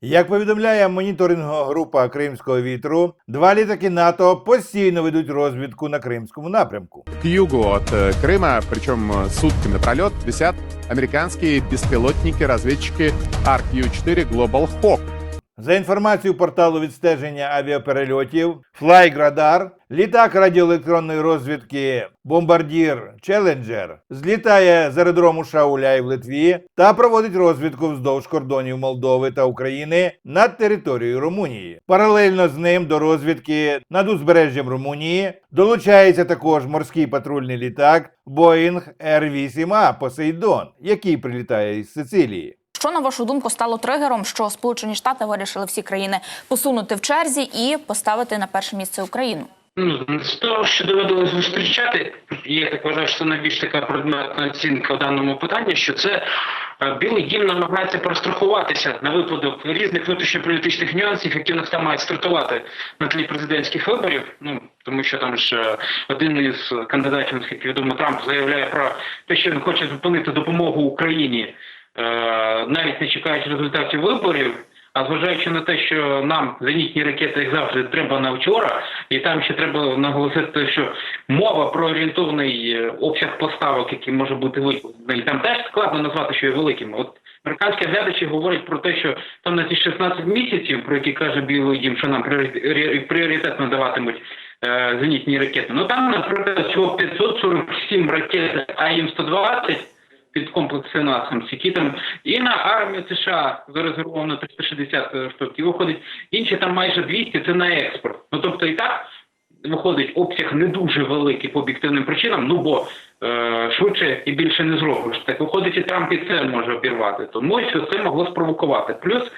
Як повідомляє моніторингова група Кримського вітру, два літаки НАТО постійно ведуть розвідку на кримському напрямку. К югу от э, Крыма, причем э, сутки напролет, висят американские беспилотники-разведчики RQ-4 Global Hawk. За інформацією порталу відстеження авіаперельотів Fligradar, літак радіоелектронної розвідки Бомбардір Челенджер злітає з аеродрому Шауляй в Литві та проводить розвідку вздовж кордонів Молдови та України над територією Румунії. Паралельно з ним до розвідки над узбережжям Румунії долучається також морський патрульний літак Boeing R-8A Посейдон, який прилітає із Сицилії. Що на вашу думку стало тригером, що Сполучені Штати вирішили всі країни посунути в черзі і поставити на перше місце Україну? Ну, з того, що доводилось зустрічати, я так вважаю, що це найбільш така предметна оцінка в даному питанні, що це е, Білий дім намагається перестрахуватися на випадок різних внутрішньополітичних нюансів, які в нас там мають стартувати на тлі президентських виборів. Ну тому що там ж е, один із кандидатів, наскільки відомо, Трамп заявляє про те, що він хоче зупинити допомогу Україні, навіть не чекаючи результатів виборів. А зважаючи на те, що нам зенітні ракети, як завжди, треба на вчора, і там ще треба наголосити, що мова про орієнтовний е, обсяг поставок, який може бути виконаний, там теж складно назвати, що є великим. От американські глядачі говорять про те, що там на ці 16 місяців, про які каже Білий Дім, що нам пріорі- пріоритет надаватимуть е, зенітні ракети. Ну там, наприклад, всього 547 ракет АІМ-120, під комплекси НАСАМС, які там і на армію США зарезервовано 360 штук, і виходить інші там майже 200, це на експорт. Ну тобто і так виходить обсяг не дуже великий по об'єктивним причинам, ну бо е, швидше і більше не зробиш. Так виходить, і Трамп і це може обірвати. Тому що це могло спровокувати. Плюс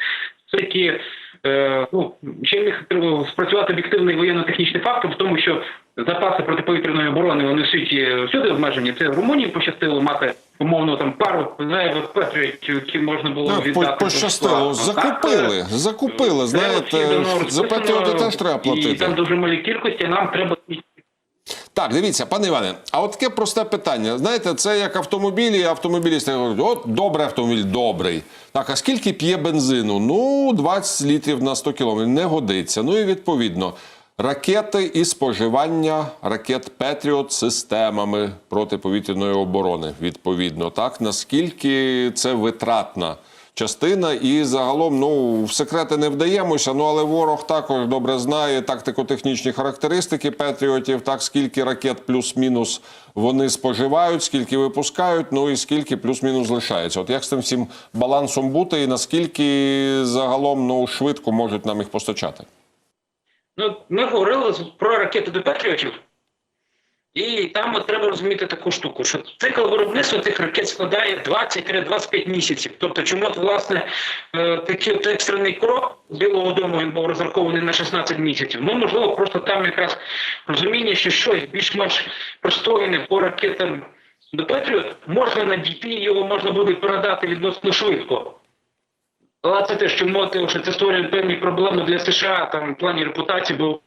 це такі. Е, ну, ще міг е, спрацювати об'єктивний воєнно-технічний фактор в тому, що запаси протиповітряної оборони вони в всюди обмежені. Це в Румунії пощастило мати умовно там пару зайвих патріотів, які можна було Ну, віддати. по- пощастило. Закупили, Так, закупили. Знаєте, за патріоти теж треба І платити. там дуже малі кількості, нам треба Так, дивіться, пане Іване, а от таке просте питання. Знаєте, це як автомобілі, автомобілісти говорять, от добрий автомобіль, добрий. Так, а скільки п'є бензину? Ну, 20 літрів на 100 кілометрів. Не годиться. Ну і відповідно. Ракети і споживання ракет Петріот системами протиповітряної оборони. Відповідно, так наскільки це витратна частина, і загалом ну в секрети не вдаємося. Ну але ворог також добре знає тактико-технічні характеристики Петріотів, так скільки ракет плюс-мінус вони споживають, скільки випускають, ну і скільки плюс-мінус лишається. От як з цим всім балансом бути, і наскільки загалом ну швидко можуть нам їх постачати? Ну, ми говорили про ракети до. І там от треба розуміти таку штуку, що цикл виробництва цих ракет складає 20-25 місяців. Тобто, чому от, власне е, такий от екстрений крок Білого Дому він був розрахований на 16 місяців. Ну, можливо, просто там якраз розуміння, що щось більш-менш пристойне по ракетам до Петріот можна надійти, його можна буде передати відносно швидко. Але це те, що мовити, що це створює певні проблеми для США там в плані репутації, бо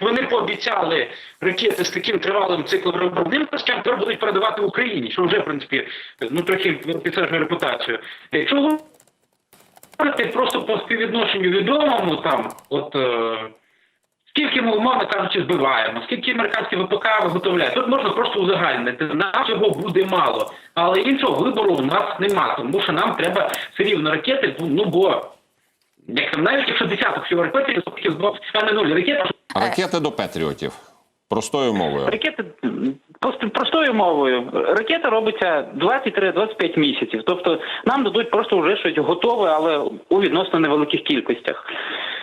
вони пообіцяли ракети з таким тривалим циклом виробництва, тепер будуть передавати Україні, що вже в принципі ну трохи підтверджує репутацію. Якщо говорити просто по співвідношенню відомому, там от. Е, Скільки ми, умовно кажучи, збиваємо, скільки американські ВПК виготовляють, тут можна просто узагальнити. Нам цього буде мало, але іншого вибору у нас нема, тому що нам треба все рівно ракети, ну бо як там, навіть якщо десяток всього ракетів, то а не нуль ракет, А ракети до Петріотів. Простою мовою. Ракети простою мовою. Ракета робиться 23-25 місяців. Тобто нам дадуть просто вже щось готове, але у відносно невеликих кількостях.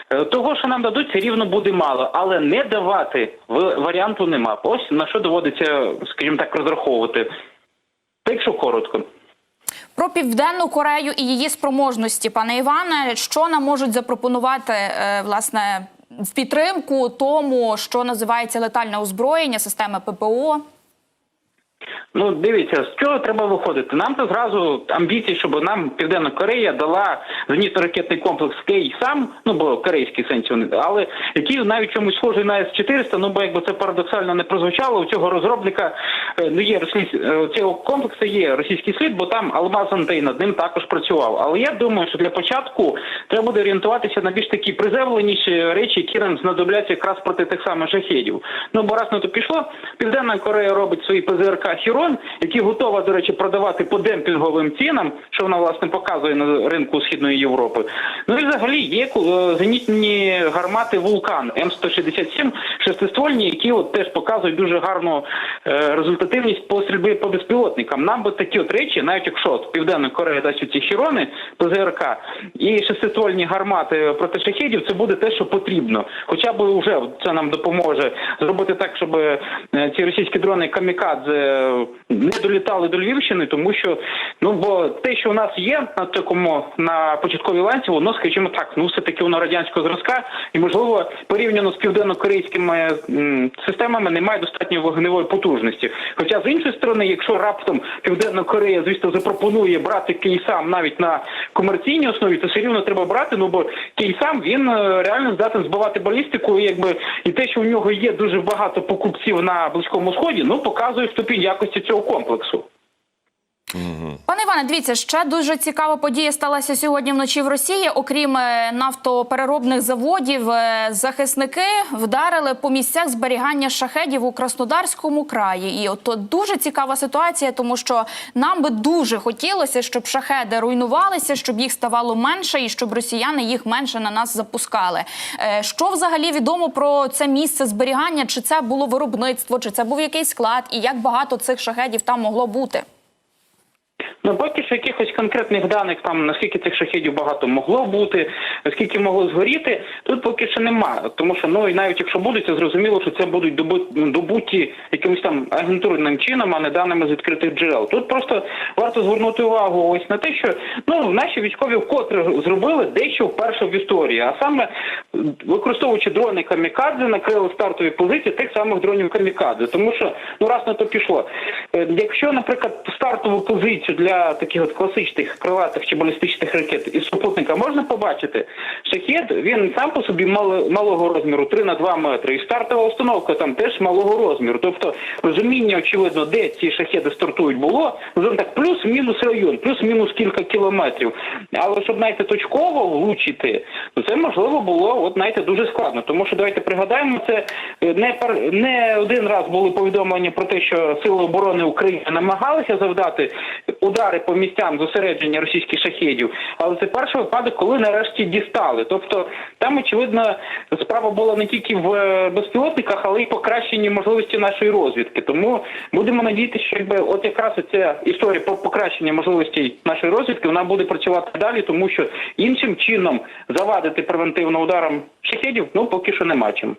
Е, Того, що нам дадуть, все рівно буде мало, але не давати варіанту нема. Ось на що доводиться, скажімо так, розраховувати. Так, якщо коротко. Про південну Корею і її спроможності, пане Іване, що нам можуть запропонувати е, власне в підтримку тому, що називається летальне озброєння, системи ППО? Ну, дивіться, з чого треба виходити? Нам то зразу амбіції, щоб нам Південна Корея дала зенітно-ракетний комплекс Кей сам, ну бо корейський сенсі вони, але який навіть чомусь схожий на С-400, ну бо якби це парадоксально не прозвучало, у цього розробника е, ну є російсь- е, цього комплексу є російський слід, бо там Алмаз Антей над ним також працював. Але я думаю, що для початку треба буде орієнтуватися на більш такі приземленіші речі, які нам знадобляться якраз проти тих самих шахедів. Ну бо раз на то пішло, Південна Корея робить свої ПЗРК Хірон, які готова, до речі, продавати по демпінговим цінам, що вона власне показує на ринку Східної Європи. Ну і взагалі є е, зенітні гармати Вулкан М167 шестиствольні, які от теж показують дуже гарну е, результативність по стрільбі по безпілотникам. Нам би такі от речі, навіть якщо от Південна Корея дасть ці хірони ПЗРК і шестиствольні гармати проти шахедів, це буде те, що потрібно. Хоча б вже це нам допоможе зробити так, щоб е, ці російські дрони камікадзе не долітали до Львівщини, тому що ну бо те, що у нас є на такому на початковій ланці, воно, скажімо так, ну все таки воно радянського зразка, і можливо порівняно з південно-корейськими системами немає достатньої вогневої потужності. Хоча з іншої сторони, якщо раптом Південна Корея, звісно, запропонує брати кейсам навіть на комерційній основі, то все рівно треба брати. Ну бо кейсам він е, реально здатен збивати балістику, і якби і те, що у нього є дуже багато покупців на близькому сході, ну показує ступінь якості цього комплексу. Пане Іване, дивіться, ще дуже цікава подія сталася сьогодні вночі в Росії. Окрім е, нафтопереробних заводів, е, захисники вдарили по місцях зберігання шахедів у Краснодарському краї. І от дуже цікава ситуація, тому що нам би дуже хотілося, щоб шахеди руйнувалися, щоб їх ставало менше, і щоб росіяни їх менше на нас запускали. Е, Що взагалі відомо про це місце зберігання? Чи це було виробництво, чи це був якийсь склад, і як багато цих шахедів там могло бути? Ну, поки що якихось конкретних даних там наскільки цих шахедів багато могло бути, наскільки могло згоріти, тут поки що немає. Тому що ну і навіть якщо будуть, це зрозуміло, що це будуть добу- добуті якимось там агентурним чином, а не даними з відкритих джерел. Тут просто варто звернути увагу ось на те, що ну наші військові вкотре зробили дещо вперше в історії, а саме використовуючи дрони камікадзе, накрили стартові позиції тих самих дронів камікадзе. Тому що ну раз на то пішло. Е, Якщо, наприклад, стартову позицію для таких от класичних крилатих чи балістичних ракет із супутника можна побачити, шахет він сам по собі мало, малого розміру 3 на 2 метри, і стартова установка там теж малого розміру. Тобто розуміння, очевидно, де ці шахеди стартують, було ну, так плюс-мінус район, плюс-мінус кілька кілометрів. Але щоб знаєте, точково влучити, то це можливо було, от знаєте, дуже складно. Тому що давайте пригадаємо, це е, не пер не один раз були повідомлення про те, що сили оборони України намагалися завдати удари по місцям зосередження російських шахедів, але це перший випадок, коли нарешті дістали. Тобто там, очевидно, справа була не тільки в е, безпілотниках, але й покращенні можливості нашої розвідки. Тому будемо надіятися, що якби от якраз ця історія про покращення можливостей нашої розвідки вона буде працювати далі, тому що іншим чином завадити превентивно ударом шахедів ну поки що нема чим.